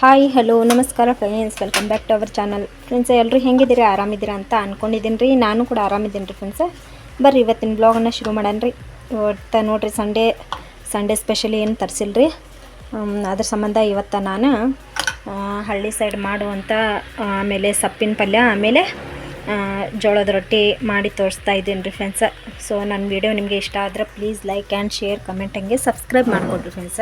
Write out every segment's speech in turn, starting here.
Hi hello ನಮಸ್ಕಾರ friends welcome back to our channel friends ಎಲ್ಲರೂ ಹೆಂಗಿದ್ದೀರಿ? ಆರಾಮಿದ್ದೀರಾ ಅಂತ ಅಂದ್ಕೊಂಡಿದ್ದೀನಿ ರೀ ನಾನು ಕೂಡ ಆರಾಮಿದ್ದೀನಿ ರೀ ಫ್ರೆಂಡ್ಸ್ ಬರ್ರಿ, ಇವತ್ತಿನ ಬ್ಲಾಗನ್ನು ಶುರು ಮಾಡೋಣ ರೀ ಇವತ್ತು ನೋಡಿರಿ ಸಂಡೇ ಸಂಡೇ ಸ್ಪೆಷಲಿ ಏನು ತರಿಸಿಲ್ಲ ರೀ ಅದ್ರ ಸಂಬಂಧ ಇವತ್ತು ನಾನು ಹಳ್ಳಿ ಸೈಡ್ ಮಾಡುವಂಥ ಆಮೇಲೆ ಸಪ್ಪಿನ ಪಲ್ಯ, ಆಮೇಲೆ ಜೋಳದ ರೊಟ್ಟಿ ಮಾಡಿ ತೋರಿಸ್ತಾ ಇದ್ದೀನಿ ರೀ ಫ್ರೆಂಡ್ಸ ಸೊ ನನ್ನ ವಿಡಿಯೋ ನಿಮಗೆ ಇಷ್ಟ ಆದರೆ please like and share comment ಹಂಗೆ ಸಬ್ಸ್ಕ್ರೈಬ್ ಮಾಡಿಕೊಡ್ರಿ ಫ್ರೆಂಡ್ಸ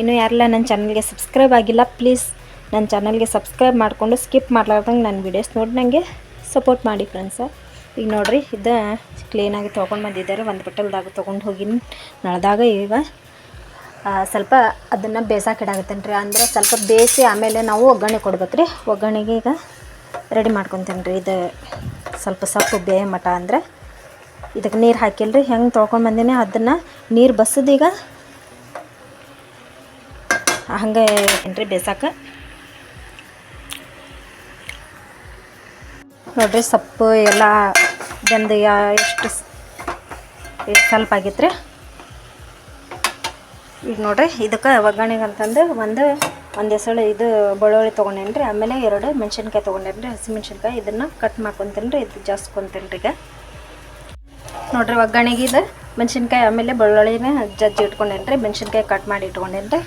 ಇನ್ನೂ ಯಾರೆಲ್ಲ ನನ್ನ ಚಾನಲ್ಗೆ ಸಬ್ಸ್ಕ್ರೈಬ್ ಆಗಿಲ್ಲ ಪ್ಲೀಸ್ ನನ್ನ ಚಾನಲ್ಗೆ ಸಬ್ಸ್ಕ್ರೈಬ್ ಮಾಡಿಕೊಂಡು ಸ್ಕಿಪ್ ಮಾಡ್ಲಾರ್ದಂಗೆ ನನ್ನ ವೀಡಿಯೋಸ್ ನೋಡಿ ನನಗೆ ಸಪೋರ್ಟ್ ಮಾಡಿ ಫ್ರೆಂಡ್ಸ ಈಗ ನೋಡಿರಿ, ಇದು ಕ್ಲೀನಾಗಿ ತೊಗೊಂಡು ಬಂದಿದ್ದಾರೆ. ಒಂದು ಬಟ್ಟಲ್ದಾಗ ತೊಗೊಂಡು ಹೋಗಿ ನಳದಾಗ ಈಗ ಸ್ವಲ್ಪ ಅದನ್ನು ಬೇಸಾಕಿಡಾಗತ್ತೇನೆ ರೀ ಅಂದರೆ ಸ್ವಲ್ಪ ಬೇಯಿಸಿ ಆಮೇಲೆ ನಾವು ಒಗ್ಗರಣೆ ಕೊಡ್ಬೇಕು ರೀ ಒಗ್ಗರಣೆಗೆ ಈಗ ರೆಡಿ ಮಾಡ್ಕೊತೀನಿ ರೀ. ಇದು ಸ್ವಲ್ಪ ಸೊಪ್ಪು ಬೇಯ ಮಠ ಅಂದರೆ. ಇದಕ್ಕೆ ನೀರು ಹಾಕಿಲ್ರಿ, ಹೆಂಗೆ ತೊಳ್ಕೊಂಡು ಬಂದೀನಿ ಅದನ್ನು ನೀರು ಬಸ್ಸದೀಗ ಹಂಗೆ ಏನ್ರಿ ಬೇಸಾಕ. ನೋಡ್ರಿ ಸೊಪ್ಪು ಎಲ್ಲ ಬೆಂದು ಯಾ- ಎಷ್ಟು ಸ್ವಲ್ಪ ಆಗಿತ್ತು ಆಗೈತ್ರಿ. ಈಗ ನೋಡಿರಿ, ಇದಕ್ಕೆ ಒಗ್ಗರಣೆಗೆ ಅಂತಂದು ಒಂದು ಒಂದು ಹೆಸಳು ಇದು ಬೆಳ್ಳುಳ್ಳಿ ತೊಗೊಂಡೇನಿ ರೀ ಆಮೇಲೆ ಎರಡು ಮೆಣಸಿನ್ಕಾಯಿ ತೊಗೊಂಡೇನಿ ರೀ ಹಸಿ ಮೆಣಸಿನ್ಕಾಯಿ ಇದನ್ನು ಕಟ್ ಮಾಡ್ಕೊತೀನಿ ರೀ ಇದು ಜಾಸ್ತಿ ರೀ ಈಗ. ನೋಡ್ರಿ ಒಗ್ಗರಣೆಗೆ ಇದು ಮೆಣಸಿನ್ಕಾಯಿ ಆಮೇಲೆ ಬೆಳ್ಳುಳ್ಳಿನ ಜಜ್ಜಿ ಇಟ್ಕೊಂಡೇನಿ ರೀ ಮೆಣಸಿನ್ಕಾಯಿ ಕಟ್ ಮಾಡಿ ಇಟ್ಕೊಂಡೇನಿ ರೀ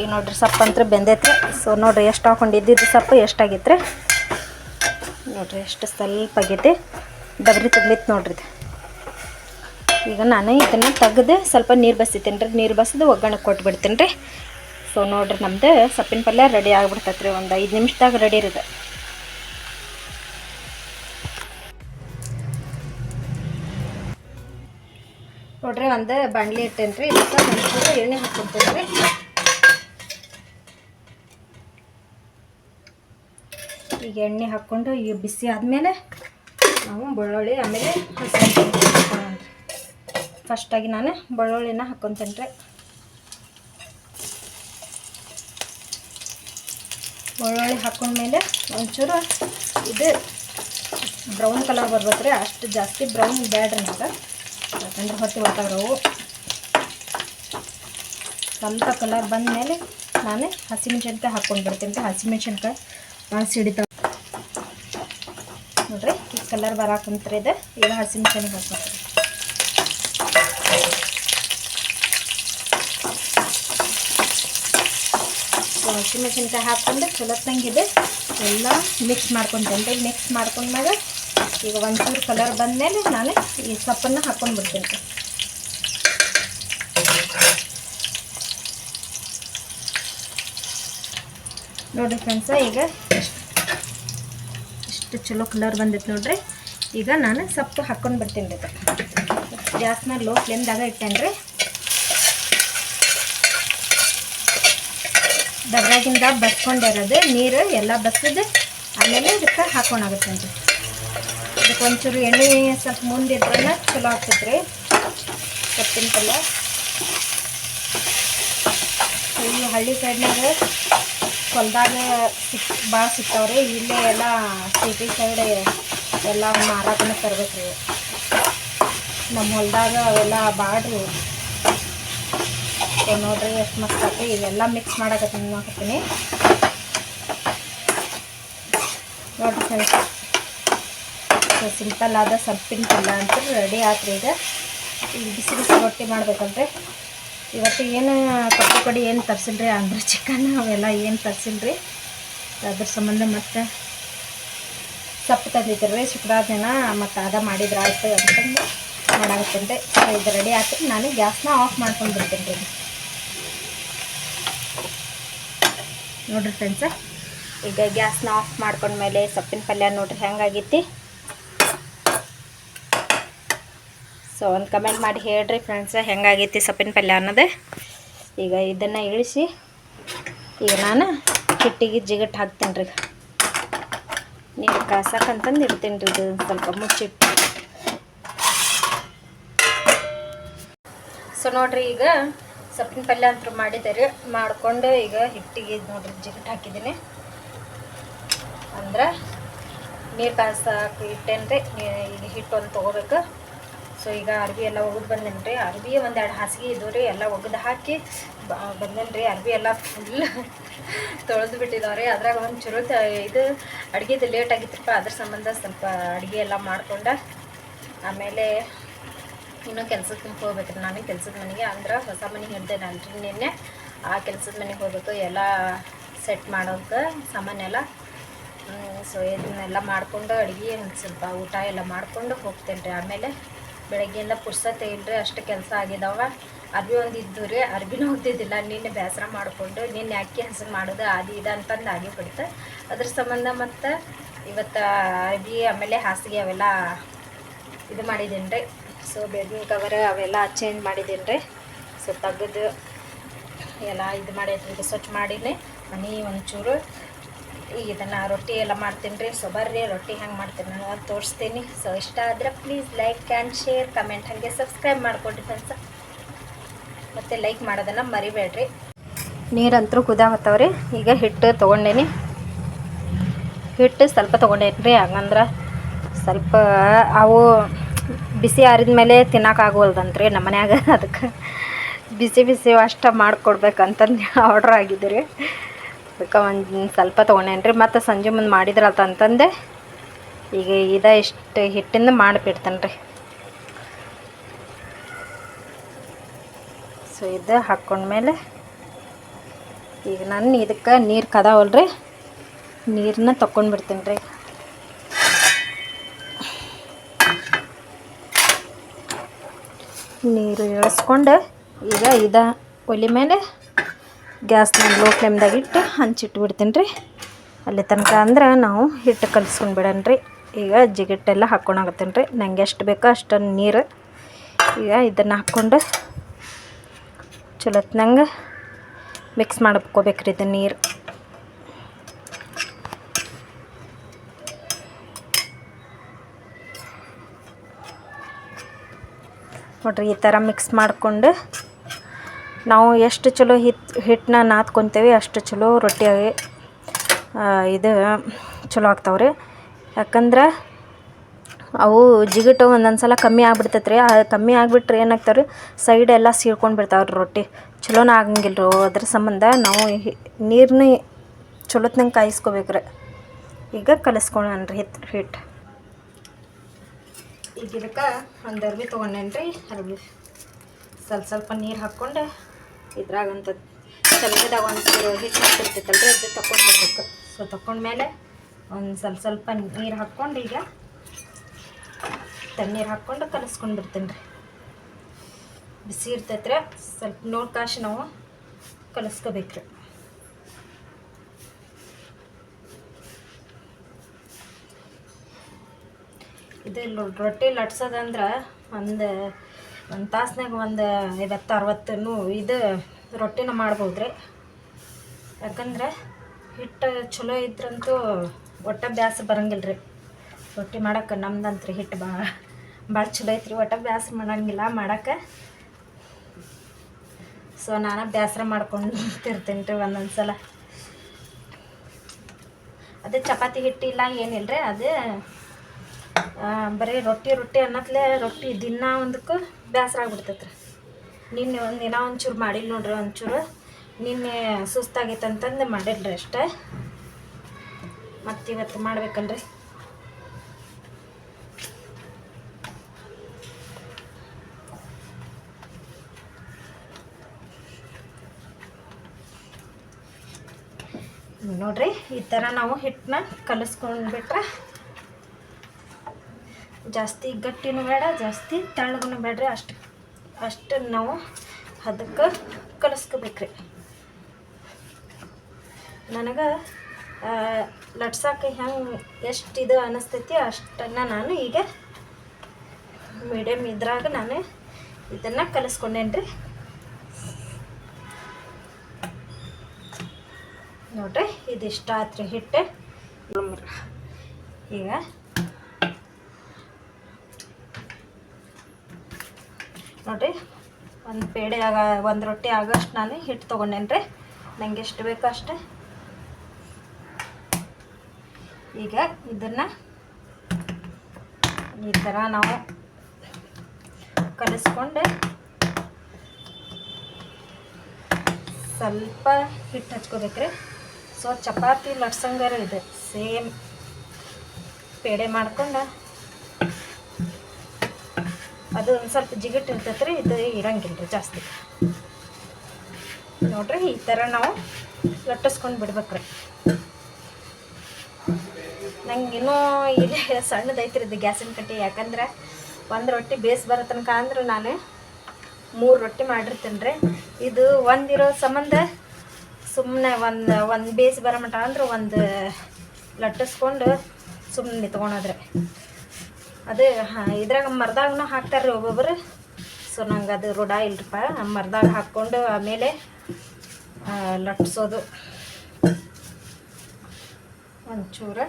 ಈಗ ನೋಡಿರಿ ಸೊಪ್ಪು ಅಂತ ಬೆಂದೈತ್ರಿ. ಸೊ ನೋಡಿರಿ ಎಷ್ಟು ಹಾಕೊಂಡು ಇದ್ದಿದ್ದು ಸೊಪ್ಪು ಎಷ್ಟಾಗಿತ್ತು ರೀ ನೋಡಿರಿ ಎಷ್ಟು ಸ್ವಲ್ಪ ಆಗೈತಿ. ಡಬ್ರಿ ತುಂಬಿತ್ತು ನೋಡ್ರಿ ಈಗ ನಾನು ಇದನ್ನು ತೆಗೆದು ಸ್ವಲ್ಪ ನೀರು ಬಸಿತೀನಿ ರೀ ನೀರು ಬಸಿದು ಒಗ್ಗರಣೆ ಕೊಟ್ಬಿಡ್ತೀನಿ ರೀ ಸೊ ನೋಡ್ರಿ ನಮ್ದು ಸೊಪ್ಪಿನ ಪಲ್ಯ ರೆಡಿ ಆಗ್ಬಿಡ್ತೈತೆ ರೀ ಒಂದು ಐದು ನಿಮಿಷದಾಗ ರೆಡಿ ಇರುತ್ತೆ. ನೋಡ್ರಿ ಒಂದು ಬಾಣಲಿ ಇಟ್ಟೇನಿ ರೀ ಇದಕ್ಕೆ ಎಣ್ಣೆ ಹಾಕ್ಕೊಡ್ತೇನೆ ರೀ ಈಗ ಎಣ್ಣೆ ಹಾಕ್ಕೊಂಡು ಈಗ ಬಿಸಿ ಆದಮೇಲೆ ನಾವು ಬೆಳ್ಳುಳ್ಳಿ ಆಮೇಲೆ ಫಸ್ಟಾಗಿ ನಾನು ಬೆಳ್ಳುಳ್ಳಿನ ಹಾಕ್ಕೊತೇನೆ ರೀ ಬೆಳ್ಳುಳ್ಳಿ ಹಾಕೊಂಡ್ಮೇಲೆ ಒಂಚೂರು ಇದು ಬ್ರೌನ್ ಕಲರ್ ಬರ್ಬೇಕು ರೀ. ಅಷ್ಟು ಜಾಸ್ತಿ ಬ್ರೌನ್ ಬೇಡ್ರಿ ನಮ್ಗೆ. ಯಾಕಂದ್ರೆ ಹೊತ್ತಿ ಬರ್ತಾವ್ರವು ಸ್ವಲ್ಪ ಕಲರ್ ಬಂದಮೇಲೆ ನಾನು ಹಸಿಮೆಣ್ಸಿನ್ಕಾಯಿ ಹಾಕ್ಕೊಂಡು ಬರ್ತೀನಿ ಹಸಿಮೆಣ್ಸಿನ್ಕಾಯಿ ಭಾಳ ಹಿಡಿತಾವೆ ನೋಡ್ರಿ ಕಲರ್ ಬರಾಕಂತ್ರಿ ಇದೆ. ಈಗ ಹಸಿಮೆಣ್ಸಿನ್ಕಾಯಿ ಹಾಕ್ಬೇಕು ಹಸಿಮೆಣ್ಸಿನ್ಕಾಯಿ ಹಾಕ್ಕೊಂಡು ಚಲೋತ್ತಂಗಿದೆ ಎಲ್ಲ ಮಿಕ್ಸ್ ಮಾಡ್ಕೊತೇನೆ ರೀ ಮಿಕ್ಸ್ ಮಾಡ್ಕೊಂಡ್ಮೇಲೆ ಈಗ ಒಂಚೂರು ಕಲರ್ ಬಂದಮೇಲೆ ನಾನು ಈ ಸೊಪ್ಪನ್ನು ಹಾಕ್ಕೊಂಡು ಬಿಡ್ತೀನಿ ರೀ ನೋಡಿರಿ ಫ್ರೆಂಡ್ಸ ಈಗ ಇಷ್ಟು ಚಲೋ ಕಲರ್ ಬಂದೈತೆ ನೋಡ್ರಿ. ಈಗ ನಾನು ಸೊಪ್ಪು ಹಾಕ್ಕೊಂಡು ಬಿಡ್ತೀನಿ ರೀ ಲೋ ಫ್ಲೇಮ್ದಾಗ ಇಟ್ಟೇನೆ ರೀ ಡಬ್ರಾಗಿಂದ ಬಸ್ಕೊಂಡಿರೋದು ನೀರು ಎಲ್ಲ ಬಸದು ಆಮೇಲೆ ಇದಕ್ಕೆ ಹಾಕೊಂಡಾಗುತ್ತೆ ಅಂತ. ಇದಕ್ಕೆ ಒಂಚೂರು ಎಣ್ಣೆ ಸ್ವಲ್ಪ ಮುಂದಿದ್ರೆ ಚಲೋ ಆಗ್ತೈತೆ ರೀ ಸೊಪ್ಪಿನ ಪಲ್ಯ ಇಲ್ಲಿ ಹಳ್ಳಿ ಸೈಡ್ನಾಗ ಹೊಲ್ದಾಗ ಸಿಕ್ ಭಾಳ ಸಿಗ್ತಾವ್ರಿ ಇಲ್ಲೇ ಎಲ್ಲ ಸಿಟಿ ಸೈಡ್ ಎಲ್ಲ ಮಾರಾಟನ ತರ್ಬೇಕು ರೀ ನಮ್ಮ ಹೊಲ್ದಾಗ ಅವೆಲ್ಲ ಬಾಡ್ರಿ. ಸೊ ನೋಡ್ರಿ ಎಷ್ಟು ಮಸ್ತ್ ಇವೆಲ್ಲ ಮಿಕ್ಸ್ ಮಾಡಕತ್ತೀನಿ ನೋಡ್ತೀನಿ ನೋಡ್ರಿ ಫ್ರೆಂಡ್ಸ್. ಸಿಂಪಲ್ ಆದ, ಸೊಪ್ಪಿನ ಪಲ್ಯ ಅಂತ ರೆಡಿ ಆತ್ರಿ ಈಗ ಈಗ ಬಿಸಿ ಬಿಸಿ ರೊಟ್ಟಿ ಮಾಡ್ಬೇಕಂದ್ರೆ ಇವತ್ತು ಏನು ಕಪ್ಪು ಕಡಿ ಏನು ತರಿಸಿಲ್ರಿ? ಅಂದ್ರೆ ಚಿಕನ್ ಅವೆಲ್ಲ ಏನು ತರಿಸಿಲ್ರಿ? ಅದ್ರ ಸಂಬಂಧ ಮತ್ತೆ ಸೊಪ್ಪು ತಂದಿದ್ರು ರೀ ಶುಕ್ರವಾರ ದಿನ ಮತ್ತು ಅದ ಮಾಡಿದ್ರೆ ಆಯಿತು ಅಂತಂದು ಮಾಡಾಕತ್ತೇನೆ ಸೊ ಇದು ರೆಡಿ ಆಗ್ತದೆ ನಾನು ಗ್ಯಾಸ್ನ ಆಫ್ ಮಾಡ್ಕೊಂಡು ಬಿಡ್ತೀನಿ ರೀ. ನೋಡ್ರಿ ಫ್ರೆಂಡ್ಸ ಈಗ ಗ್ಯಾಸ್ನ ಆಫ್ ಮಾಡ್ಕೊಂಡ್ಮೇಲೆ ಸೊಪ್ಪಿನ ಪಲ್ಯ ನೋಡ್ರಿ ಹೆಂಗಾಗೈತಿ? ಸೊ ಒಂದು ಕಮೆಂಟ್ ಮಾಡಿ ಹೇಳ್ರಿ ಫ್ರೆಂಡ್ಸ ಹೆಂಗಾಗೈತಿ ಸೊಪ್ಪಿನ ಪಲ್ಯ ಅನ್ನೋದು? ಈಗ ಇದನ್ನು ಇಳಿಸಿ, ಈಗ ನಾನು ಹಿಟ್ಟಿಗೆ ಜಿಗಟ್ ಹಾಕ್ತೀನಿ ರೀ ನೀರು ಕಾಸಕ್ಕಂತಂದು ಇಡ್ತೀನಿ ರೀ ಇದು, ಸ್ವಲ್ಪ ಮುಚ್ಚಿಟ್ಟು. ಸೊ ನೋಡ್ರಿ ಈಗ ಸೊಪ್ಪಿನ ಪಲ್ಯ ಅಂತೂ ಮಾಡಿದ್ದಾರೆ. ಮಾಡಿಕೊಂಡು ಈಗ ಹಿಟ್ಟಿಗೆ ನೋಡ್ರಿ, ಜಿಗಟ್ ಹಾಕಿದ್ದೀನಿ. ಅಂದ್ರೆ ನೀರು ಕಾಸಕ್ಕೆ ಇಟ್ಟೇನ್ರಿ ಈಗ ಹಿಟ್ಟು ಒಂದು ತೊಗೋಬೇಕು. ಸೊ ಈಗ ಅರ್ಬಿ ಎಲ್ಲ ಒಗ್ದು ಬಂದೇನಿ ರೀ ಅರ್ಬಿ ಒಂದೆರಡು ಹಾಸಿಗೆ ಇದ್ದವು ರೀ, ಎಲ್ಲ ಒಗ್ದು ಹಾಕಿ ಬಂದೇನಿ ರೀ ಅರ್ಬಿ ಎಲ್ಲ ಫುಲ್ ತೊಳೆದು ಬಿಟ್ಟಿದ್ದಾವೆ ರೀ ಅದ್ರಾಗ ಒಂದು ಚುರು ಇದು ಅಡುಗೆದು ಲೇಟ್ ಆಗಿತ್ತಪ್ಪ, ಅದ್ರ ಸಂಬಂಧ ಸ್ವಲ್ಪ ಅಡುಗೆ ಎಲ್ಲ ಮಾಡಿಕೊಂಡ. ಆಮೇಲೆ ಇನ್ನೂ ಕೆಲ್ಸಕ್ಕೆ ಹೋಗ್ಬೇಕು ನಾನು ಕೆಲ್ಸದ ಮನೆಗೆ ಅಂದ್ರೆ ಹೊಸ ಮನೆ ಹಿಡ್ದೇನಲ್ರಿ. ನಿನ್ನೆ ಆ ಕೆಲ್ಸದ ಮನೆಗೆ ಹೋಗ್ಬೇಕು. ಎಲ್ಲ ಸೆಟ್ ಮಾಡೋಕೆ ಸಾಮಾನೆಲ್ಲ ಸೊ ಇದನ್ನೆಲ್ಲ ಮಾಡಿಕೊಂಡು ಅಡುಗೆ ಸ್ವಲ್ಪ ಊಟ ಎಲ್ಲ ಮಾಡಿಕೊಂಡು ಹೋಗ್ತೇನೆ ರೀ ಆಮೇಲೆ ಬೆಳಗ್ಗೆಯಿಂದ ಪುರ್ಸತ್ತೆ ಇಲ್ಲರಿ ಅಷ್ಟು ಕೆಲಸ ಆಗಿದಾವ. ಅರ್ಬಿ ಒಂದು ಇದ್ದು ರೀ ಅರ್ಬಿನೂ ಹೋಗ್ತಿದ್ದಿಲ್ಲ. ನಿನ್ನೆ ಬೇಸರ ಮಾಡಿಕೊಂಡು ನಿನ್ನೆ ಅಕ್ಕಿ ಹೆಸರು ಮಾಡೋದು, ಅದು ಇದು ಅಂತಂದು ಆಗಿ ಬಿಡ್ತು. ಅದ್ರ ಸಂಬಂಧ ಮತ್ತು ಇವತ್ತು ಅರ್ಬಿ ಆಮೇಲೆ ಹಾಸಿಗೆ ಅವೆಲ್ಲ ಇದು ಮಾಡಿದ್ದೀನಿ ರೀ ಸೊ ಬೆಡ್ರೂಮ್ ಕವರ್ ಅವೆಲ್ಲ ಚೇಂಜ್ ಮಾಡಿದ್ದೀನಿ ರೀ. ಸೊ ತೆಗೆದು ಎಲ್ಲ ಇದು ಮಾಡಿ, ಇದು ಸ್ವಚ್ಛ ಮಾಡಿನಿ ಮನೆ ಒಂಚೂರು ಈಗ ಇದನ್ನು ರೊಟ್ಟಿ ಎಲ್ಲ ಮಾಡ್ತೀನಿ ರೀ. ಸೊ ಬರ್ರಿ, ರೊಟ್ಟಿ ಹೆಂಗೆ ಮಾಡ್ತೀನಿ ನಾನು ಅದು ತೋರಿಸ್ತೀನಿ. ಸೊ ಇಷ್ಟ ಆದರೆ please like and share comment ಹಾಗೆ ಸಬ್ಸ್ಕ್ರೈಬ್ ಮಾಡ್ಕೊಡ್ರಿ ಫ್ರೆಂಡ್ಸ್ ಮತ್ತು ಲೈಕ್ ಮಾಡೋದನ್ನು ಮರಿಬೇಡ್ರಿ. ನೀರಂತರೂ ಕುದಾವತ್ತವ್ರಿ ಈಗ ಹಿಟ್ಟು ತೊಗೊಂಡೇನಿ. ಹಿಟ್ಟು ಸ್ವಲ್ಪ ತೊಗೊಂಡೇನಿ ರೀ ಹಂಗಂದ್ರೆ ಸ್ವಲ್ಪ ಅವು ಬಿಸಿ ಆರಿದ ಮೇಲೆ ತಿನ್ನೋಕ್ಕಾಗವಲ್ದಂತ್ರಿ ನಮ್ಮ ಮನ್ಯಾಗ. ಅದಕ್ಕೆ ಬಿಸಿ ಬಿಸಿ ಅಷ್ಟ ಮಾಡಿಕೊಡ್ಬೇಕಂತಂದು ಆರ್ಡ್ರ್ ಆಗಿದ್ದು ರೀ ಅದಕ್ಕೆ ಒಂದು ಸ್ವಲ್ಪ ತೊಗೊಂಡೇನ್ರಿ. ಮತ್ತು ಸಂಜೆ ಮುಂದೆ ಮಾಡಿದ್ರಲ್ತ ಅಂತಂದೆ. ಈಗ ಇದ ಇಷ್ಟು ಹಿಟ್ಟಿಂದ ಮಾಡಿಬಿಡ್ತೇನೆ ರೀ ಸೊ ಇದು ಹಾಕ್ಕೊಂಡ್ಮೇಲೆ ಈಗ ನಾನು ಇದಕ್ಕೆ ನೀರು ಕದಾವಲ್ರಿ. ನೀರನ್ನ ತಗೊಂಡ್ಬಿಡ್ತೀನಿ ರೀ ನೀರು ಇಳಿಸ್ಕೊಂಡು. ಈಗ ಇದ ಒಲೆ ಮೇಲೆ ಗ್ಯಾಸ್ನ ಲೋ ಫ್ಲೇಮ್ದಾಗ ಇಟ್ಟು ಹಂಚಿಟ್ಬಿಡ್ತೀನಿ ರೀ ಅಲ್ಲಿ ತನಕ ಅಂದ್ರೆ ನಾವು ಹಿಟ್ಟು ಕಲಿಸ್ಕೊಂಡು ಬಿಡೋಣ ರೀ ಈಗ ಜಿಗಿಟ್ಟೆಲ್ಲ ಹಾಕ್ಕೊಳಕತ್ತೀನಿ ರೀ ನಂಗೆ ಎಷ್ಟು ಬೇಕೋ ಅಷ್ಟೊಂದು ನೀರು ಈಗ ಇದನ್ನು ಹಾಕ್ಕೊಂಡು ಚಲೋತ್ನಂಗೆ ಮಿಕ್ಸ್ ಮಾಡ್ಕೋಬೇಕ್ರಿ ಇದು ನೀರು. ನೋಡ್ರಿ ಈ ಥರ ಮಿಕ್ಸ್ ಮಾಡಿಕೊಂಡು ನಾವು ಎಷ್ಟು ಚಲೋ ಹಿತ್ ಹಿಟ್ಟನ್ನ ನಾದ್ಕೊತೇವೆ ಅಷ್ಟು ಚಲೋ ರೊಟ್ಟಿ ಇದು ಚಲೋ ಆಗ್ತಾವೆ ರೀ ಯಾಕಂದ್ರೆ ಅವು ಜಿಗಿಟು ಒಂದೊಂದು ಸಲ ಕಮ್ಮಿ ಆಗಿಬಿಡ್ತೈತೆ ರೀ ಕಮ್ಮಿ ಆಗಿಬಿಟ್ರೆ ಏನಾಗ್ತಾವೆ ರೀ ಸೈಡ್ ಎಲ್ಲ ಸೀಳ್ಕೊಂಡು ಬಿಡ್ತಾವೆ ರೀ ರೊಟ್ಟಿ. ಚಲೋನ ಆಗಂಗಿಲ್ಲ ರೀ ಅದ್ರ ಸಂಬಂಧ ನಾವು ನೀರನ್ನ ಚಲೋತ್ನಂಗೆ ಕಾಯಿಸ್ಕೋಬೇಕು ರೀ ಈಗ ಕಲಿಸ್ಕೊಳನ್ರಿ ರೀ ಹಿಟ್ಟು ಹಿಟ್ಟು ಈಗ ಇದಕ್ಕೆ ಒಂದು ಅರ್ಬಿ ತೊಗೊಂಡೇನಿ ರೀ ಅರ್ಬಿ ಸ್ವಲ್ಪ ಸ್ವಲ್ಪ ನೀರು ಹಾಕ್ಕೊಂಡು ಇದ್ರಾಗಂತ ಚಂದದಾಗ ಒಂದು ಹೆಚ್ಚು ರೀ ಅದು ತಗೊಂಡ್ಬಿಡ್ಬೇಕು ಸೊ ತಗೊಂಡ್ಮೇಲೆ ಒಂದು ಸ್ವಲ್ಪ ಸ್ವಲ್ಪ ನೀರು ಹಾಕ್ಕೊಂಡು ಈಗ ತಣ್ಣೀರು ಹಾಕ್ಕೊಂಡು ಕಲಸ್ಕೊಂಡು ಬಿಡ್ತೀನಿ ರೀ ಬಿಸಿ ಇರ್ತೈತ್ರಿ, ಸ್ವಲ್ಪ ನೋಡಿ ನಾವು ಕಲಿಸ್ಕೋಬೇಕು ಇದು ರೊಟ್ಟಿ ಲಟ್ಸೋದಂದ್ರೆ ಒಂದು ಒಂದು ತಾಸ್ನಾಗ ಒಂದು ಐವತ್ತು ಅರವತ್ತು ಇದು ರೊಟ್ಟಿನ ಮಾಡ್ಬೋದು ರೀ ಯಾಕಂದ್ರೆ ಹಿಟ್ಟು ಚಲೋ ಇದ್ರಂತೂ ಒಟ್ಟ ಬ್ಯಾಸ ಬರಂಗಿಲ್ಲ ರೀ ರೊಟ್ಟಿ ಮಾಡೋಕೆ ನಮ್ದಂತ್ರಿ ಹಿಟ್ಟು ಭಾಳ ಭಾಳ ಚಲೋ ಐತ್ರಿ. ಒಟ್ಟ ಬ್ಯಾಸ ಮಾಡಂಗಿಲ್ಲ ಮಾಡೋಕೆ ಸೊ ನಾನು ಬ್ಯಾಸ್ರ ಮಾಡ್ಕೊಂಡು ತಿರ್ತೀನಿ ರೀ ಒಂದೊಂದು ಸಲ ಅದೇ ಚಪಾತಿ ಹಿಟ್ಟಿಲ್ಲ ಏನಿಲ್ಲ ರೀ ಅದೇ ಬರೀ ರೊಟ್ಟಿ ರೊಟ್ಟಿ ಅನ್ನತ್ಲೆ ರೊಟ್ಟಿ ದಿನ ಒಂದಕ್ಕೂ ಬೇಸರ ಆಗ್ಬಿಡ್ತೈತ್ರಿ. ನಿನ್ನೆ ಒಂದು ದಿನ ಒಂಚೂರು ಮಾಡಿಲ್ಲ ನೋಡ್ರಿ, ಒಂಚೂರು ನಿನ್ನೆ ಸುಸ್ತಾಗೈತೆ ಅಂತಂದು ಮಾಡಿಲ್ರಿ ಅಷ್ಟೇ. ಮತ್ತು ಇವತ್ತು ಮಾಡ್ಬೇಕಲ್ರಿ? ನೋಡ್ರಿ, ಈ ಥರ ನಾವು ಹಿಟ್ಟನ್ನ ಕಲಿಸ್ಕೊಂಡ್ಬಿಟ್ರೆ ಜಾಸ್ತಿ ಗಟ್ಟಿನೂ ಬೇಡ, ಜಾಸ್ತಿ ತೆಳ್ಳಗೂ ಬೇಡ್ರಿ. ಅಷ್ಟು ಅಷ್ಟು ನಾವು ಅದಕ್ಕೆ ಕಲಿಸ್ಕೋಬೇಕ್ರಿ. ನನಗೆ ಲಟ್ಸಕ್ಕೆ ಹೆಂಗೆ ಎಷ್ಟು ಇದು ಅನ್ನಿಸ್ತೈತಿ ಅಷ್ಟನ್ನು ನಾನು ಈಗ ಮೀಡಿಯಮ್ ಇದ್ರಾಗ ನಾನು ಇದನ್ನು ಕಲಿಸ್ಕೊಂಡೇನ್ರಿ. ನೋಡ್ರಿ ಇದಿಷ್ಟ ಆತ್ರಿ ಹಿಟ್ಟೆ. ಈಗ ನೋಡ್ರಿ ಒಂದು ಪೇಡೆ ಆಗ, ಒಂದು ರೊಟ್ಟಿ ಆಗೋಷ್ಟು ನಾನು ಹಿಟ್ಟು ತೊಗೊಂಡೇನಿ ರೀ ನಂಗೆ ಎಷ್ಟು ಬೇಕೋ ಅಷ್ಟೇ. ಈಗ ಇದನ್ನು ಈ ಥರ ನಾವು ಕಲಿಸ್ಕೊಂಡು ಸ್ವಲ್ಪ ಹಿಟ್ಟು ಹಚ್ಕೋಬೇಕ್ರಿ. ಸೊ ಚಪಾತಿ, ಲಟ್ಸಂಗಾರ ಇದೆ. ಸೇಮ್ ಪೇಡೆ ಮಾಡ್ಕೊಂಡು ಅದು ಒಂದು ಸ್ವಲ್ಪ ಜಿಗಟ್ ಇರ್ತೈತೆ ರೀ ಇದು ಇರಂಗಿಲ್ಲ ರೀ ಜಾಸ್ತಿ. ನೋಡ್ರಿ, ಈ ಥರ ನಾವು ಲಟ್ಟಿಸ್ಕೊಂಡು ಬಿಡ್ಬೇಕ್ರಿ. ನಂಗೆ ಇನ್ನೂ ಇದೆ ಸಣ್ಣದೈತ್ರಿ ಇದು ಗ್ಯಾಸಿನ ಕಟ್ಟಿ, ಯಾಕಂದ್ರೆ ಒಂದು ರೊಟ್ಟಿ ಬೇಸ್ ಬರೋ ತನಕ ಅಂದ್ರೆ ನಾನು ಮೂರು ರೊಟ್ಟಿ ಮಾಡಿರ್ತೀನಿ ರೀ ಇದು ಒಂದಿರೋ ಸಂಬಂಧ ಸುಮ್ಮನೆ ಒಂದು ಒಂದು ಬೇಸ್ ಬರೋ ಮಟ್ಟ ಅಂದ್ರೆ ಒಂದು ಲಟ್ಟಿಸ್ಕೊಂಡು ಸುಮ್ಮನೆ ನಿಂತ್ಕೊಳೋದ್ರಿ ಅದೇ ಇದ್ರಾಗ ಮರದಾಗನು ಹಾಕ್ತಾರೆ ಒಬ್ಬೊಬ್ರು. ಸೊ ನಂಗೆ ಅದು ರೂಢ ಇಲ್ರಿಪ್ಪ. ಮರದಾಗ ಹಾಕ್ಕೊಂಡು ಆಮೇಲೆ ಲಟ್ಸೋದು. ಒಂಚೂರು.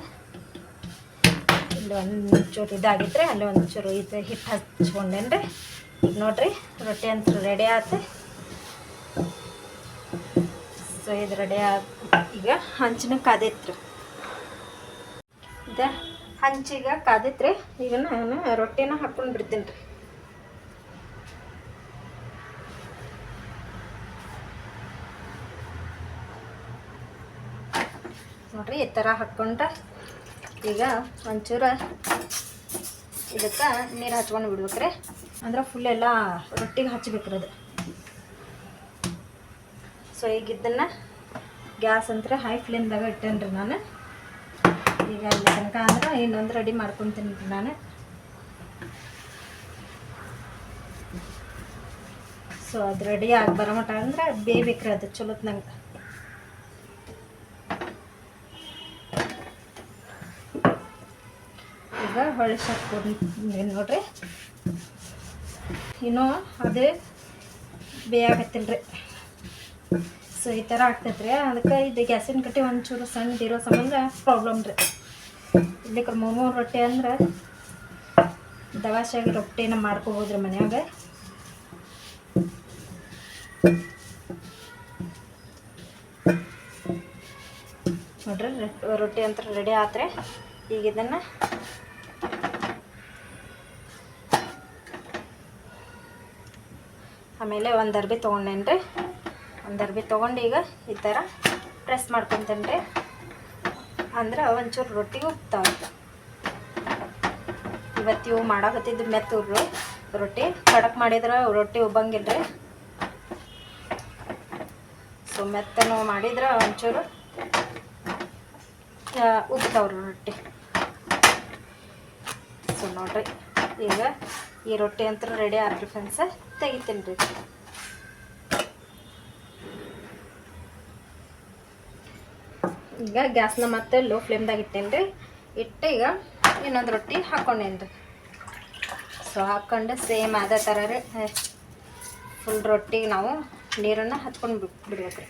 ಇಲ್ಲಿ ಒಂಚೂರು ಇದಾಗಿದ್ರೆ ಅಲ್ಲಿ ಒಂಚೂರು ಇದು ಹಿಟ್ಟು ಹಚ್ಕೊಂಡೇನ್ರಿ. ಈಗ ನೋಡ್ರಿ, ರೊಟ್ಟಿ ಅಂತ ರೆಡಿ ಆಯ್ತು ಸೊ ಇದು ರೆಡಿ ಆಗ ಈಗ ಹಂಚಿನ ಕಾದೈತ್ರಿ ಇದು. ಹಂಚಿಗೆ ಕಾದಿತ್ರಿ? ಈಗ ನಾನು ರೊಟ್ಟಿನ ಹಾಕ್ಕೊಂಡು ಬಿಡ್ತೀನಿ ರೀ. ನೋಡ್ರಿ ಈ ಥರ ಹಾಕ್ಕೊಂಡ್ರೆ ಈಗ ಒಂಚೂರು ಇದಕ್ಕೆ ನೀರು ಹಚ್ಕೊಂಡು ಬಿಡ್ಬೇಕ್ರಿ. ಅಂದ್ರೆ ಫುಲ್ ಎಲ್ಲ ರೊಟ್ಟಿಗೆ ಹಚ್ಬೇಕ್ರಿ ಅದು. ಸೊ ಈಗ ಇದನ್ನು ಗ್ಯಾಸ್ ಅಂತ ಹೈ ಫ್ಲೇಮ್ದಾಗ ಇಟ್ಟೇನ್ರಿ ನಾನು. ಈಗ ಅಲ್ಲಿ ತನಕ ಅಂದ್ರೆ ಇನ್ನೊಂದು ರೆಡಿ ಮಾಡ್ಕೊತೀನಿ ನಾನು. ಸೊ ಅದು ರೆಡಿ ಆಗಿ ಬರೋ ಮಟ ಅಂದ್ರೆ ಬೇಯ್ಬೇಕ್ರಿ ಅದು ಚಲೋತ್ ನಂಗೆ. ಈಗ ಹೊಳೆ ಸಾಕ್ಬೋದು ನೋಡ್ರಿ. ಇನ್ನೂ ಅದೇ ಬೇಯಾಗತ್ತಿಲ್ರಿ ಸೊ ಈ ಥರ ಆಗ್ತೈತ್ರಿ. ಅದಕ್ಕೆ ಇದು ಗ್ಯಾಸಿನ ಕಟ್ಟಿ ಒಂಚೂರು ಸಣ್ಣದಿರೋ ಸಂಬಂಧ ಪ್ರಾಬ್ಲಮ್ ರೀ. ಇಲ್ಲಿ ಮೂರು ರೊಟ್ಟಿ ಅಂದ್ರೆ ದವಾಶಾಗಿ ರೊಟ್ಟಿನ ಮಾಡ್ಕೋಬೋದ್ರಿ ಮನ್ಯಾಗ. ನೋಡ್ರಿ ರೊಟ್ಟಿ- ಅಂತ ರೆಡಿ ಆತ್ರೆ. ಈಗ ಇದನ್ನು ಆಮೇಲೆ ಒಂದು ಅರ್ಬಿ ತೊಗೊಂಡೇನ್ರಿ. ಒಂದು ಅರ್ಬಿ ತೊಗೊಂಡು ಈಗ ಈ ಥರ ಪ್ರೆಸ್ ಮಾಡ್ಕೊತೇನೆ ರೀ ಅಂದ್ರೆ ಒಂಚೂರು ರೊಟ್ಟಿ ಉಪ್ತಾವ ಇವತ್ತು ಇವು ಮಾಡಾಕತ್ತಿದ್ದು ಮೆತ್ತೂರು ರೊಟ್ಟಿ. ಕಡಕ್ ಮಾಡಿದ್ರೆ ರೊಟ್ಟಿ ಉಬ್ಬಂಗಿಲ್ಲ ಸೊ ಮೆತ್ತನು ಮಾಡಿದ್ರೆ ಒಂಚೂರು ಉಬ್ತಾವ್ರಿ ರೊಟ್ಟಿ. ಸೊ ನೋಡ್ರಿ, ಈಗ ಈ ರೊಟ್ಟಿ ಅಂತೂ ರೆಡಿ ಆದ್ರಿ ಫ್ರೆಂಡ್ಸ ತೆಗಿತೀನಿ ರೀ. ಈಗ ಗ್ಯಾಸ್ನ ಮತ್ತೆ ಲೋ ಫ್ಲೇಮ್ದಾಗ ಇಟ್ಟೇನಿ ರೀ. ಇಟ್ಟು ಈಗ ಇನ್ನೊಂದು ರೊಟ್ಟಿ ಹಾಕ್ಕೊಂಡೇನಿ ರೀ. ಸೊ ಹಾಕ್ಕೊಂಡು ಸೇಮ್ ಅದೇ ಥರ ರೀ. ಫುಲ್ ರೊಟ್ಟಿಗೆ ನಾವು ನೀರನ್ನು ಹಚ್ಕೊಂಡು ಬಿಡ್ ಬಿಡ್ಬೇಕು ರೀ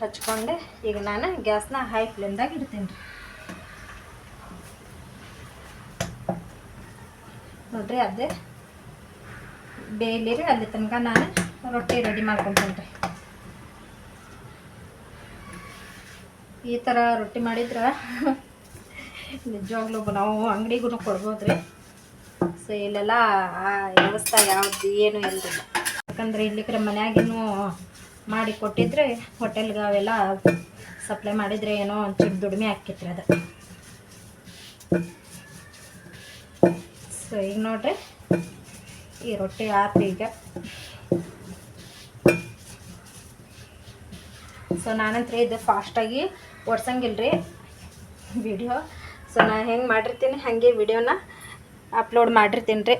ಹಚ್ಕೊಂಡು ಈಗ ನಾನು ಗ್ಯಾಸ್ನ ಹೈ ಫ್ಲೇಮ್ದಾಗ ಇಡ್ತೀನಿ ರೀ. ನೋಡ್ರಿ ಅದೇ ಬೇಯಲಿ ರೀ, ಅಲ್ಲಿ ತನಕ ನಾನು ರೊಟ್ಟಿ ರೆಡಿ ಮಾಡ್ಕೊತೀನಿ ರೀ. ಈ ಥರ ರೊಟ್ಟಿ ಮಾಡಿದ್ರೆ ನಿಜವಾಗ್ಲೂ ನಾವು ಅಂಗಡಿಗೂ ಕೊಡ್ಬೋದು ರೀ ಸೊ ಇಲ್ಲೆಲ್ಲ ಆ ವ್ಯವಸ್ಥೆ ಯಾವ್ದು ಏನು ಇಲ್ಲರಿ ಯಾಕಂದ್ರೆ ಇಲ್ಲಿ ಕಡೆ ಮನ್ಯಾಗೇನು ಮಾಡಿ ಕೊಟ್ಟಿದ್ರೆ ಹೋಟೆಲ್ಗೆ ಅವೆಲ್ಲ ಸಪ್ಲೈ ಮಾಡಿದರೆ ಏನೋ ಒಂಚೂರು ದುಡಿಮೆ ಹಾಕಿತ್ರಿ ಅದು. ಸೊ ಈಗ ನೋಡ್ರಿ, ಈ ರೊಟ್ಟಿ ಆತು ಈಗ. ಸೊ ನಾನಂತ್ರ ಇದು ಫಾಸ್ಟಾಗಿ ಓಡ್ಸಂಗಿಲ್ಲ ರೀ ವಿಡಿಯೋ ಸೊ ನಾನು ಹೆಂಗೆ ಮಾಡಿರ್ತೀನಿ, ಹಾಗೆ ವಿಡಿಯೋನ ಅಪ್ಲೋಡ್ ಮಾಡಿರ್ತೀನಿ ರೀ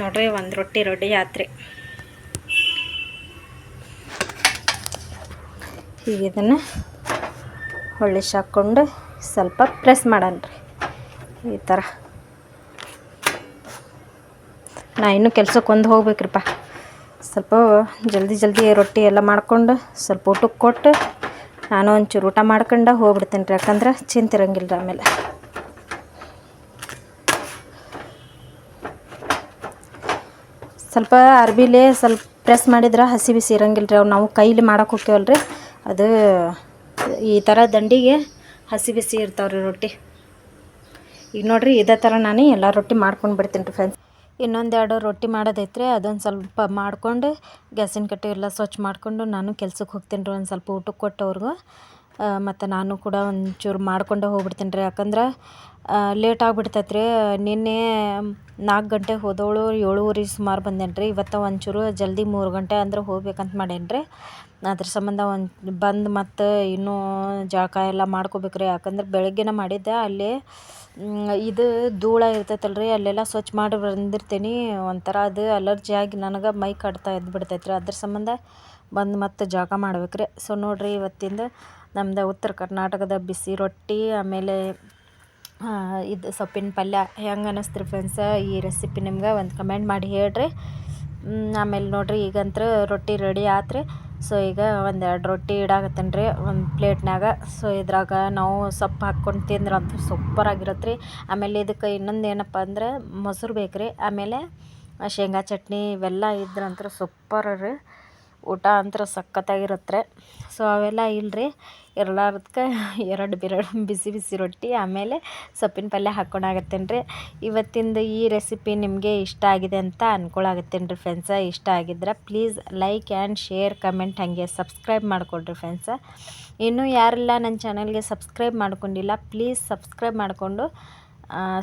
ನೋಡ್ರಿ, ಒಂದು ರೊಟ್ಟಿ ರೊಟ್ಟಿ ಆತ್ರಿ. ಈಗ ಇದನ್ನು ಹೊಳ್ಳಿಸಿ ಹಾಕ್ಕೊಂಡು ಸ್ವಲ್ಪ ಪ್ರೆಸ್ ಮಾಡೋಣ ರೀ ಈ ಥರ ನಾ ಇನ್ನೂ ಕೆಲ್ಸಕ್ಕೆ ಒಂದು ಹೋಗ್ಬೇಕ್ರಿಪ್ಪ ಸ್ವಲ್ಪ ಜಲ್ದಿ ಜಲ್ದಿ ರೊಟ್ಟಿ ಎಲ್ಲ ಮಾಡ್ಕೊಂಡು ಸ್ವಲ್ಪ ಊಟಕ್ಕೆ ಕೊಟ್ಟು ನಾನು ಒಂಚೂರು ಊಟ ಮಾಡ್ಕೊಂಡು ಹೋಗ್ಬಿಡ್ತೀನಿ ರೀ. ಯಾಕಂದ್ರೆ ಚಿಂತಿರಂಗಿಲ್ಲ ಆಮೇಲೆ. ಸ್ವಲ್ಪ ಅರ್ಬಿಲೇ ಸ್ವಲ್ಪ ಪ್ರೆಸ್ ಮಾಡಿದ್ರೆ ಹಸಿ ಬಿಸಿ ಇರಂಗಿಲ್ಲ ರೀ ಅವು ನಾವು ಕೈಲಿ ಮಾಡೋಕೆ ಹೋಗ್ತೇವಲ್ಲ ರೀ ಅದು ಈ ಥರ ದಂಡಿಗೆ ಹಸಿ ಬಿಸಿ ಇರ್ತಾವೆ ರೀ ರೊಟ್ಟಿ. ಈಗ ನೋಡಿರಿ ಇದೇ ಥರ ನಾನು ಎಲ್ಲ ರೊಟ್ಟಿ ಮಾಡ್ಕೊಂಡು ಬಿಡ್ತೀನಿ ರೀ ಫ್ರೆಂಡ್ಸ್ ಇನ್ನೊಂದೆರಡು ರೊಟ್ಟಿ ಮಾಡೋದೈತ್ರಿ ಅದೊಂದು ಸ್ವಲ್ಪ ಮಾಡಿಕೊಂಡು ಗ್ಯಾಸಿನ ಕಟ್ಟೆ ಎಲ್ಲ ಸ್ವಚ್ಛ ಮಾಡಿಕೊಂಡು ನಾನು ಕೆಲ್ಸಕ್ಕೆ ಹೋಗ್ತೀನಿ ರೀ, ಒಂದು ಸ್ವಲ್ಪ ಊಟಕ್ಕೆ ಕೊಟ್ಟವ್ರಿಗೂ. ಮತ್ತು ನಾನು ಕೂಡ ಒಂಚೂರು ಮಾಡ್ಕೊಂಡೇ ಹೋಗ್ಬಿಡ್ತೀನಿ ರೀ, ಯಾಕಂದ್ರೆ ಲೇಟ್ ಆಗಿಬಿಡ್ತೈತೆ ರೀ. ನಿನ್ನೆ ನಾಲ್ಕು ಗಂಟೆ ಹೋದವಳು ಏಳುವರೆ ಸುಮಾರು ಬಂದೇನು ರೀ. ಇವತ್ತು ಒಂಚೂರು ಜಲ್ದಿ ಮೂರು ಗಂಟೆ ಅಂದ್ರೆ ಹೋಗ್ಬೇಕಂತ ಮಾಡೇನಿ ರೀ. ಅದ್ರ ಸಂಬಂಧ ಒಂದು ಬಂದು ಮತ್ತು ಇನ್ನೂ ಜಳಕ ಎಲ್ಲ ಮಾಡ್ಕೋಬೇಕು ರೀ, ಯಾಕಂದ್ರೆ ಬೆಳಗ್ಗೆನೇ ಮಾಡಿದ್ದೆ, ಅಲ್ಲಿ ಇದು ಧೂಳ ಇರ್ತೈತಲ್ಲ ರೀ ಅಲ್ಲೆಲ್ಲ ಸ್ವಚ್ಛ ಮಾಡಿ ಬಂದಿರ್ತೀನಿ. ಒಂಥರ ಅದು ಅಲರ್ಜಿ ಆಗಿ ನನಗೆ ಮೈ ಕಟ್ತಾ ಎದ್ದು ಬಿಡ್ತೈತೆ ರೀ ಅದ್ರ ಸಂಬಂಧ ಬಂದು ಮತ್ತೆ ಜಾಗ ಮಾಡ್ಬೇಕು ರೀ ಸೊ ನೋಡಿರಿ ಇವತ್ತಿಂದ ನಮ್ದು ಉತ್ತರ ಕರ್ನಾಟಕದ ಬಿಸಿ ರೊಟ್ಟಿ, ಆಮೇಲೆ ಇದು ಸೊಪ್ಪಿನ ಪಲ್ಯ. ಹೆಂಗೆ ಅನ್ನಿಸ್ತೀರಿ ಫ್ರೆಂಡ್ಸ ಈ ರೆಸಿಪಿ ನಿಮ್ಗೆ ಒಂದು ಕಮೆಂಟ್ ಮಾಡಿ ಹೇಳ್ರಿ. ಆಮೇಲೆ ನೋಡಿರಿ ಈಗಂತೂ ರೊಟ್ಟಿ ರೆಡಿ ಆತ್ರಿ. ಸೊ ಈಗ ಒಂದು ಎರಡು ರೊಟ್ಟಿ ಇಡಾಕತ್ತೇನೆ ರೀ, ಒಂದು ಪ್ಲೇಟ್ನಾಗ ಸೊ ಇದ್ರಾಗ ನಾವು ಸೊಪ್ಪು ಹಾಕ್ಕೊಂಡು ತಿಂದ್ರೆ ಸೂಪರ್ ಆಗಿರುತ್ತೆ ರೀ ಆಮೇಲೆ ಇದಕ್ಕೆ ಇನ್ನೊಂದು ಏನಪ್ಪ ಅಂದ್ರೆ ಮೊಸರು ಬೇಕು ರೀ ಆಮೇಲೆ ಶೇಂಗಾ ಚಟ್ನಿ ಇವೆಲ್ಲ ಇದ್ರಂತೂ ಸೂಪರ್ ರೀ. ಊಟ ಅಂತ್ರ ಸಖತ್ತಾಗಿರುತ್ತೆ ಸೊ ಅವೆಲ್ಲ ಇಲ್ರಿ. ಇರ್ಲಾರ್ದಕ್ಕೆ ಎರಡು ಬಿರಡು ಬಿಸಿ ಬಿಸಿ ರೊಟ್ಟಿ, ಆಮೇಲೆ ಸೊಪ್ಪಿನ ಪಲ್ಯ ಹಾಕ್ಕೊಂಡಾಗತ್ತೇನೆ ರೀ ಇವತ್ತಿಂದು ಈ ರೆಸಿಪಿ ನಿಮಗೆ ಇಷ್ಟ ಆಗಿದೆ ಅಂತ ಅಂದ್ಕೊಳಾಗತ್ತೇನೆ ರೀ ಫ್ರೆಂಡ್ಸ ಇಷ್ಟ ಆಗಿದ್ರೆ please like and share comment ಹಾಗೆ ಸಬ್ಸ್ಕ್ರೈಬ್ ಮಾಡಿಕೊಡ್ರಿ ಫ್ರೆಂಡ್ಸ ಇನ್ನೂ ಯಾರೆಲ್ಲ ನನ್ನ ಚಾನಲ್ಗೆ ಸಬ್ಸ್ಕ್ರೈಬ್ ಮಾಡ್ಕೊಂಡಿಲ್ಲ ಪ್ಲೀಸ್ ಸಬ್ಸ್ಕ್ರೈಬ್ ಮಾಡಿಕೊಂಡು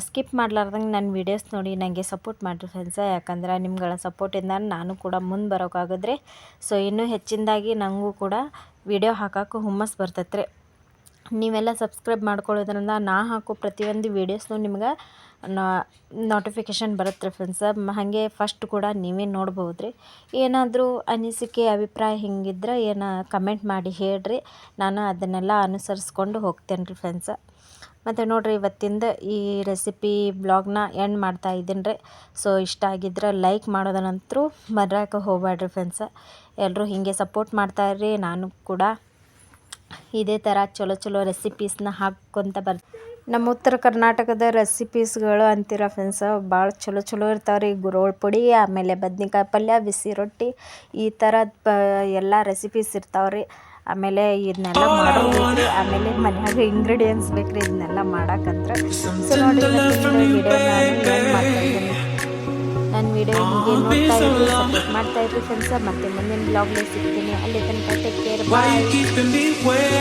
ಸ್ಕಿಪ್ ಮಾಡ್ಲಾರ್ದಂಗೆ ನನ್ನ ವೀಡಿಯೋಸ್ ನೋಡಿ ನನಗೆ ಸಪೋರ್ಟ್ ಮಾಡಿರಿ ಫ್ರೆಂಡ್ಸ ಯಾಕಂದ್ರೆ ನಿಮ್ಗಳ ಸಪೋರ್ಟಿಂದ ನಾನು ಕೂಡ ಮುಂದೆ ಬರೋಕ್ಕಾಗಿದ್ರೆ ಸೊ ಇನ್ನೂ ಹೆಚ್ಚಿನದಾಗಿ ನನಗೂ ಕೂಡ ವೀಡಿಯೋ ಹಾಕೋಕ್ಕೂ ಹುಮ್ಮಸ್ ಬರ್ತೈತೆ ರೀ ನೀವೆಲ್ಲ ಸಬ್ಸ್ಕ್ರೈಬ್ ಮಾಡ್ಕೊಳ್ಳೋದ್ರಿಂದ ನಾ ಹಾಕೋ ಪ್ರತಿಯೊಂದು ವೀಡಿಯೋಸ್ನು ನಿಮ್ಗೆ ನೋಟಿಫಿಕೇಷನ್ ಬರುತ್ತೆ ಫ್ರೆಂಡ್ಸ ಹಾಗೆ ಫಸ್ಟ್ ಕೂಡ ನೀವೇ ನೋಡ್ಬೋದು ರೀ ಏನಾದರೂ ಅನಿಸಿಕೆ, ಅಭಿಪ್ರಾಯ ಹಿಂಗಿದ್ರೆ ಏನು ಕಮೆಂಟ್ ಮಾಡಿ ಹೇಳ್ರಿ. ನಾನು ಅದನ್ನೆಲ್ಲ ಅನುಸರಿಸ್ಕೊಂಡು ಹೋಗ್ತೇನೆ ರೀ ಫ್ರೆಂಡ್ಸ ಮತ್ತು ನೋಡಿರಿ ಇವತ್ತಿಂದ ಈ ರೆಸಿಪಿ ಬ್ಲಾಗ್ನ ಎಂಡ್ ಮಾಡ್ತಾ ಇದ್ದೀನಿ ರೀ. ಸೊ ಇಷ್ಟ ಆಗಿದ್ರೆ ಲೈಕ್ ಮಾಡೋದನ್ನಂತರೂ ಮರ್ಯಾಕೆ ಹೋಗ್ಬೇಡ್ರಿ ಫ್ರೆಂಡ್ಸ ಎಲ್ಲರೂ ಹೀಗೆ ಸಪೋರ್ಟ್ ಮಾಡ್ತಾ ಇರ್ರಿ, ನಾನು ಕೂಡ ಇದೇ ಥರ ಚಲೋ ಚಲೋ ರೆಸಿಪೀಸ್ನ ಹಾಕ್ಕೊತ ಬರ್ ನಮ್ಮ ಉತ್ತರ ಕರ್ನಾಟಕದ ರೆಸಿಪೀಸ್ಗಳು ಅಂತೀರ ಫ್ರೆಂಡ್ಸ ಭಾಳ ಚಲೋ ಚಲೋ ಇರ್ತಾವೆ ರೀ. ಗುರೋಳ್ ಪುಡಿ, ಆಮೇಲೆ ಬದ್ನಿಕಾಯಿ ಪಲ್ಯ, ಬಿಸಿ ರೊಟ್ಟಿ, ಈ ಥರದ ಎಲ್ಲ ರೆಸಿಪೀಸ್ ಇರ್ತಾವೆ ರೀ. ಆಮೇಲೆ ಇದನ್ನೆಲ್ಲ ಮಾಡೋದು ಆಮೇಲೆ ಮನ್ಯಾಗ ಇಂಗ್ರೀಡಿಯೆಂಟ್ಸ್ ಬೇಕ್ರಿ ಇದನ್ನೆಲ್ಲ ಮಾಡಕ್ಕಂದ್ರೆ ಸೊ ನೋಡಿ ನನ್ನ ವಿಡಿಯೋ ಹೀಗೆ ನೋಡ್ತಾ ಇರಿ ಸಪೋರ್ಟ್ ಮಾಡ್ತಾ ಇರಿ ಫ್ರೆಂಡ್ಸ ಮತ್ತೆ ಮುಂದಿನ ಬ್ಲಾಗ್ಲಿ ಸಿಗ್ತೀನಿ. ಅಲ್ಲಿ ತನಕ ಟೇಕ್ ಕೇರ್ Why you.